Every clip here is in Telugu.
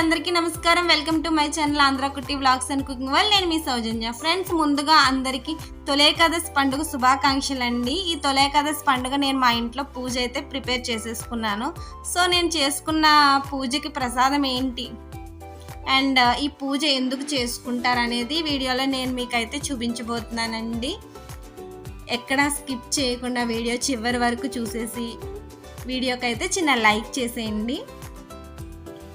అందరికీ నమస్కారం. Welcome to my channel Andhra Kutti blogs and cooking వల్ నేను మీ సౌజన్య. ఫ్రెండ్స్ ముందుగా అందరికీ తొలేకాదశి పండుగ శుభాకాంక్షలు అండి ఈ తొలేకాదశి పండుగ నేను మా ఇంట్లో పూజ అయితే ప్రిపేర్ చేసేసుకున్నాను. సో నేను చేసుకున్న పూజకి ప్రసాదం ఏంటి? అండ్ ఈ పూజ ఎందుకు చేసుకుంటారు అనేది వీడియోలో నేను మీకైతే చూపించబోతున్నానండి. ఎక్కడా స్కిప్ చేయకుండా వీడియో చివరి వరకు చూసేసి వీడియోకైతే చిన్న లైక్ చేసేయండి.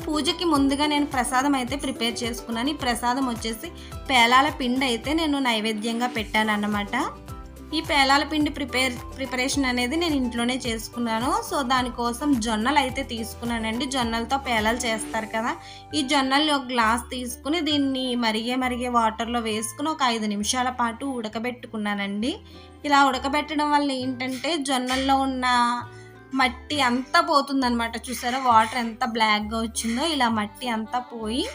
పూజకి ముందుగా నేను ప్రసాదం అయితే ప్రిపేర్ చేసుకున్నాను. ఈ ప్రసాదం వచ్చేసి పేలాల పిండి అయితే నేను నైవేద్యంగా పెట్టాను అన్నమాట ఈ పేలాల పిండి ప్రిపేర్ ప్రిపరేషన్ అనేది నేను ఇంట్లోనే చేసుకున్నాను. సో దానికోసం జొన్నలు అయితే తీసుకున్నానండి. జొన్నలతో పేలాలు చేస్తారు కదా. ఈ జొన్నల్ని ఒక గ్లాస్ తీసుకుని దీన్ని మరిగే మరిగే వాటర్లో వేసుకుని ఒక ఐదు నిమిషాల పాటు ఉడకబెట్టుకున్నానండి. ఇలా ఉడకబెట్టడం వల్ల ఏంటంటే జొన్నల్లో ఉన్న మట్టి అంతా పోతుందనమాట చూసారా? వాటర్ ఎంత బ్లాక్గా వచ్చిందో ఇలా మట్టి అంతా పోయి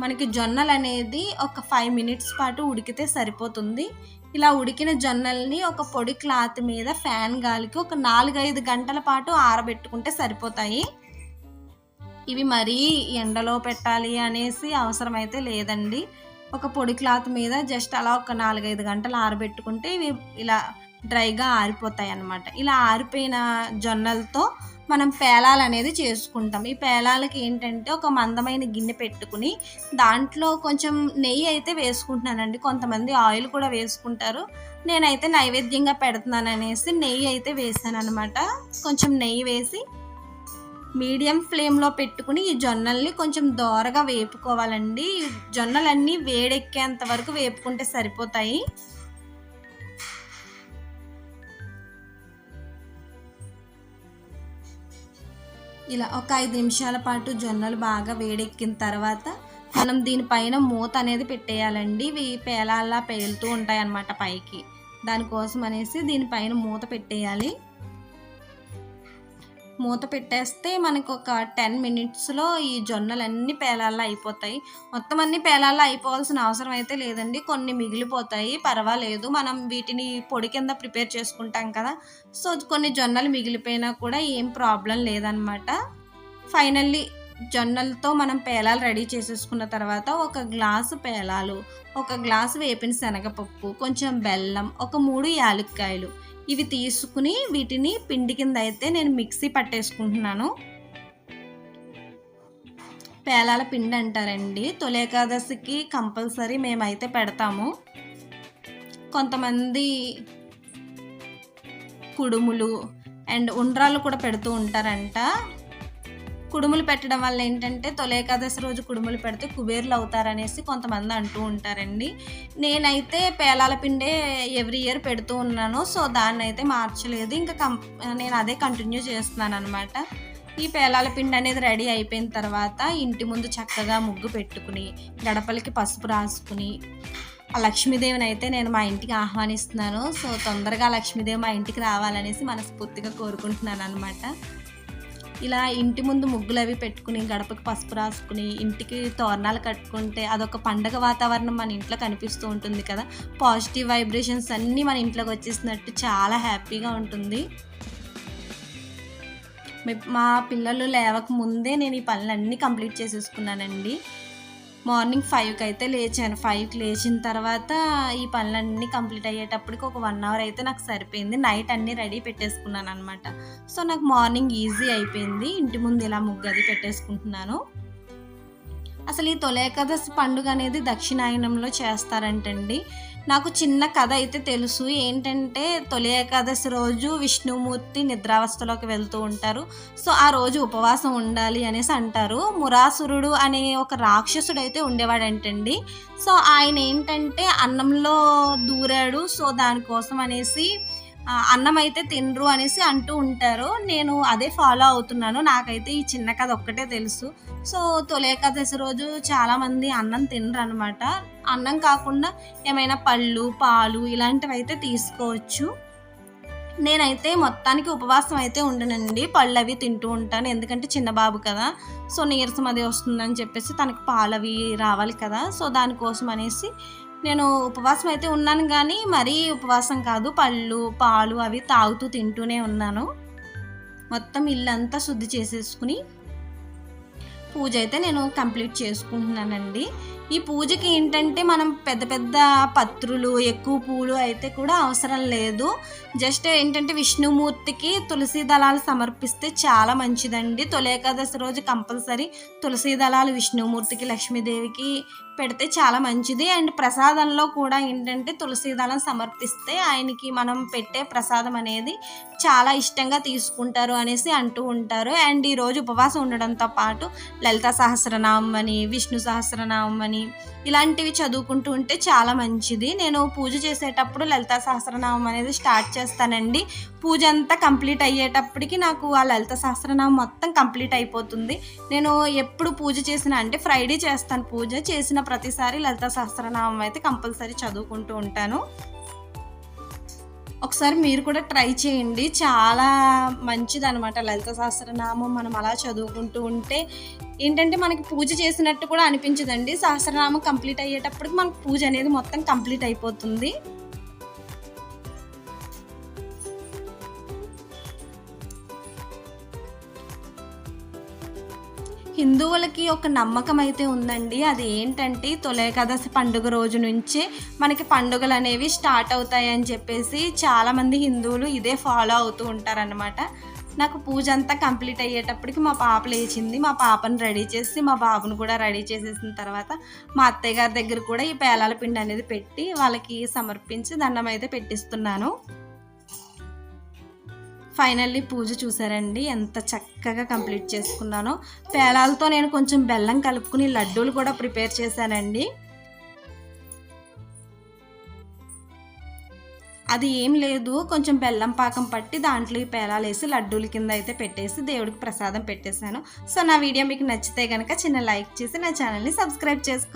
మనకి జొన్నలు అనేది ఒక ఫైవ్ మినిట్స్ పాటు ఉడికితే సరిపోతుంది. ఇలా ఉడికిన జొన్నల్ని ఒక పొడి క్లాత్ మీద ఫ్యాన్ గాలికి ఒక నాలుగైదు గంటల పాటు ఆరబెట్టుకుంటే సరిపోతాయి. ఇవి మరీ ఎండలో పెట్టాలి అనేసి అవసరం అయితే లేదండి. ఒక పొడి క్లాత్ మీద జస్ట్ అలా ఒక నాలుగైదు గంటలు ఆరబెట్టుకుంటే ఇవి ఇలా డ్రైగా ఆరిపోతాయి అన్నమాట ఇలా ఆరిపోయిన జొన్నలతో మనం పేలాలు అనేది చేసుకుంటాం. ఈ పేలాలకి ఏంటంటే ఒక మందమైన గిన్నె పెట్టుకుని దాంట్లో కొంచెం నెయ్యి అయితే వేసుకుంటున్నానండి. కొంతమంది ఆయిల్ కూడా వేసుకుంటారు. నేనైతే నైవేద్యంగా పెడుతున్నాను అనేసి నెయ్యి అయితే వేసాను అనమాట కొంచెం నెయ్యి వేసి మీడియం ఫ్లేమ్లో పెట్టుకుని ఈ జొన్నల్ని కొంచెం దోరగా వేపుకోవాలండి. జొన్నలన్నీ వేడెక్కేంత వరకు వేపుకుంటే సరిపోతాయి. ఇలా ఒక ఐదు నిమిషాల పాటు జొన్నలు బాగా వేడెక్కిన తర్వాత మనం దీనిపైన మూత అనేది పెట్టేయాలండి. ఇవి పేలాల్లా పేలుతూ ఉంటాయి అన్నమాట పైకి. దానికోసం అనేసి దీనిపైన మూత పెట్టేయాలి. మూత పెట్టేస్తే మనకు ఒక టెన్ మినిట్స్లో ఈ జొన్నలన్నీ పేలాల్లో అయిపోతాయి. మొత్తం అన్ని పేలాల్లో అయిపోవాల్సిన అవసరం అయితే లేదండి. కొన్ని మిగిలిపోతాయి. పర్వాలేదు. మనం వీటిని పొడి కింద ప్రిపేర్ చేసుకుంటాం కదా. సో కొన్ని జొన్నలు మిగిలిపోయినా కూడా ఏం ప్రాబ్లం లేదనమాట ఫైనల్లీ జొన్నలతో మనం పేలాలు రెడీ చేసేసుకున్న తర్వాత ఒక గ్లాసు పేలాలు ఒక గ్లాసు వేపిన శనగపప్పు కొంచెం బెల్లం ఒక మూడు యాలక్కాయలు ఇవి తీసుకుని వీటిని పిండి కింద అయితే నేను మిక్సీ పట్టేసుకుంటున్నాను. పేలాల పిండి అంటారండి. తొలి ఏకాదశికి కంపల్సరీ మేమైతే పెడతాము. కొంతమంది కుడుములు అండ్ ఉండ్రాలు కూడా పెడుతూ ఉంటారంట. కుడుములు పెట్టడం వల్ల ఏంటంటే తొలి ఏకాదశి రోజు కుడుములు పెడితే కుబేర్లు అవుతారనేసి కొంతమంది అంటూ ఉంటారండి. నేనైతే పేలాల పిండే ఎవ్రీ ఇయర్ పెడుతూ ఉన్నాను. సో దాన్ని అయితే మార్చలేదు. ఇంకా కం నేను అదే కంటిన్యూ చేస్తున్నాను అనమాట ఈ పేలాల పిండి అనేది రెడీ అయిపోయిన తర్వాత ఇంటి ముందు చక్కగా ముగ్గు పెట్టుకుని గడపలకి పసుపు రాసుకుని ఆ లక్ష్మీదేవిని అయితే నేను మా ఇంటికి ఆహ్వానిస్తున్నాను. సో తొందరగా లక్ష్మీదేవి మా ఇంటికి రావాలనేసి మనస్ఫూర్తిగా కోరుకుంటున్నాను అనమాట ఇలా ఇంటి ముందు ముగ్గులు అవి పెట్టుకుని గడపకి పసుపు రాసుకుని ఇంటికి తోరణాలు కట్టుకుంటే అదొక పండగ వాతావరణం మన ఇంట్లో కనిపిస్తూ ఉంటుంది కదా. పాజిటివ్ వైబ్రేషన్స్ అన్నీ మన ఇంట్లోకి వచ్చేసినట్టు చాలా హ్యాపీగా ఉంటుంది. మా పిల్లలు లేవక ముందే నేను ఈ పనులన్నీ కంప్లీట్ చేసేసుకున్నానండి. మార్నింగ్ ఫైవ్కి అయితే లేచాను. ఫైవ్కి లేచిన తర్వాత ఈ పనులన్నీ కంప్లీట్ అయ్యేటప్పటికి ఒక వన్ అవర్ అయితే నాకు సరిపోయింది. నైట్ అన్నీ రెడీ పెట్టేసుకున్నాను అనమాట సో నాకు మార్నింగ్ ఈజీ అయిపోయింది. ఇంటి ముందు ఇలా ముగ్గు అది పెట్టేసుకుంటున్నాను. అసలు ఈ తొలేకాదశి పండుగ అనేది దక్షిణాయనంలో చేస్తారంటండి. నాకు చిన్న కథ అయితే తెలుసు. ఏంటంటే తొలి ఏకాదశి రోజు విష్ణుమూర్తి నిద్రావస్థలోకి వెళ్తూ ఉంటారు. సో ఆ రోజు ఉపవాసం ఉండాలి అనేసి అంటారు. మురాసురుడు అనే ఒక రాక్షసుడు అయితే ఉండేవాడంటండి. సో ఆయన ఏంటంటే అన్నంలో దూరాడు. సో దానికోసం అనేసి అన్నం అయితే తినరు అనేసి అంటూ ఉంటారు. నేను అదే ఫాలో అవుతున్నాను. నాకైతే ఈ చిన్న కథ ఒక్కటే తెలుసు. సో తొలి ఏకాదశి రోజు చాలామంది అన్నం తినరు అనమాట అన్నం కాకుండా ఏమైనా పళ్ళు పాలు ఇలాంటివి అయితే తీసుకోవచ్చు. నేనైతే మొత్తానికి ఉపవాసం అయితే ఉండనండి. పళ్ళు అవి తింటూ ఉంటాను. ఎందుకంటే చిన్న బాబు కదా. సో నీరసం అది వస్తుందని చెప్పేసి తనకి పాలు అవి రావాలి కదా. సో దానికోసం అనేసి నేను ఉపవాసం అయితే ఉన్నాను కానీ మరీ ఉపవాసం కాదు. పళ్ళు పాలు అవి తాగుతూ తింటూనే ఉన్నాను. మొత్తం ఇల్లంతా శుద్ధి చేసేసుకుని పూజ అయితే నేను కంప్లీట్ చేసుకుంటున్నానండి. ఈ పూజకి ఏంటంటే మనం పెద్ద పెద్ద పత్రులు ఎక్కువ పూలు అయితే కూడా అవసరం లేదు. జస్ట్ ఏంటంటే విష్ణుమూర్తికి తులసి దళాలు సమర్పిస్తే చాలా మంచిదండి. తొలి ఏకాదశి రోజు కంపల్సరీ తులసి దళాలు విష్ణుమూర్తికి లక్ష్మీదేవికి పెడితే చాలా మంచిది. అండ్ ప్రసాదంలో కూడా ఏంటంటే తులసి దళం సమర్పిస్తే ఆయనకి మనం పెట్టే ప్రసాదం అనేది చాలా ఇష్టంగా తీసుకుంటారు అనేసి అంటూ ఉంటారు. అండ్ ఈరోజు ఉపవాసం ఉండడంతో పాటు లలిత సహస్రనామం అని విష్ణు సహస్రనామం అని ఇలాంటివి చదువుకుంటూ ఉంటే చాలా మంచిది. నేను పూజ చేసేటప్పుడు లలిత సహస్రనామం అనేది స్టార్ట్ చేస్తానండి. పూజ అంతా కంప్లీట్ అయ్యేటప్పటికి నాకు ఆ లలిత సహస్రనామం మొత్తం కంప్లీట్ అయిపోతుంది. నేను ఎప్పుడు పూజ చేసిన అంటే ఫ్రైడే చేస్తాను పూజ. చేసిన ప్రతిసారి లలిత సహస్రనామం అయితే కంపల్సరీ చదువుకుంటూ ఉంటాను. ఒకసారి మీరు కూడా ట్రై చేయండి. చాలా మంచిది అనమాట లలిత సహస్రనామం మనం అలా చదువుకుంటూ ఉంటే ఏంటంటే మనకి పూజ చేసినట్టు కూడా అనిపించదండి. సహస్రనామం కంప్లీట్ అయ్యేటప్పటికి మనకు పూజ అనేది మొత్తం కంప్లీట్ అయిపోతుంది. హిందువులకి ఒక నమ్మకం అయితే ఉందండి. అది ఏంటంటే తొలకాదశి పండుగ రోజు నుంచే మనకి పండుగలు అనేవి స్టార్ట్ అవుతాయి అని చెప్పేసి చాలామంది హిందువులు ఇదే ఫాలో అవుతూ ఉంటారనమాట నాకు పూజ అంతా కంప్లీట్ అయ్యేటప్పటికి మా పాప లేచింది. మా పాపను రెడీ చేసి మా బాబును కూడా రెడీ చేసేసిన తర్వాత మా అత్తయ్య గారి దగ్గర కూడా ఈ పేలాల పిండి అనేది పెట్టి వాళ్ళకి సమర్పించి దండం అయితే పెట్టిస్తున్నాను. ఫైనల్లీ పూజ చూసారండి. ఎంత చక్కగా కంప్లీట్ చేసుకున్నానో. పేలాలతో నేను కొంచెం బెల్లం కలుపుకుని లడ్డూలు కూడా ప్రిపేర్ చేశానండి. అది ఏం లేదు. కొంచెం బెల్లం పాకం పట్టి దాంట్లో ఈ పేలాలు వేసి లడ్డూల కింద అయితే పెట్టేసి దేవుడికి ప్రసాదం పెట్టేశాను. సో నా వీడియో మీకు నచ్చితే కనుక చిన్న లైక్ చేసి నా ఛానల్ని సబ్స్క్రైబ్ చేసుకోండి.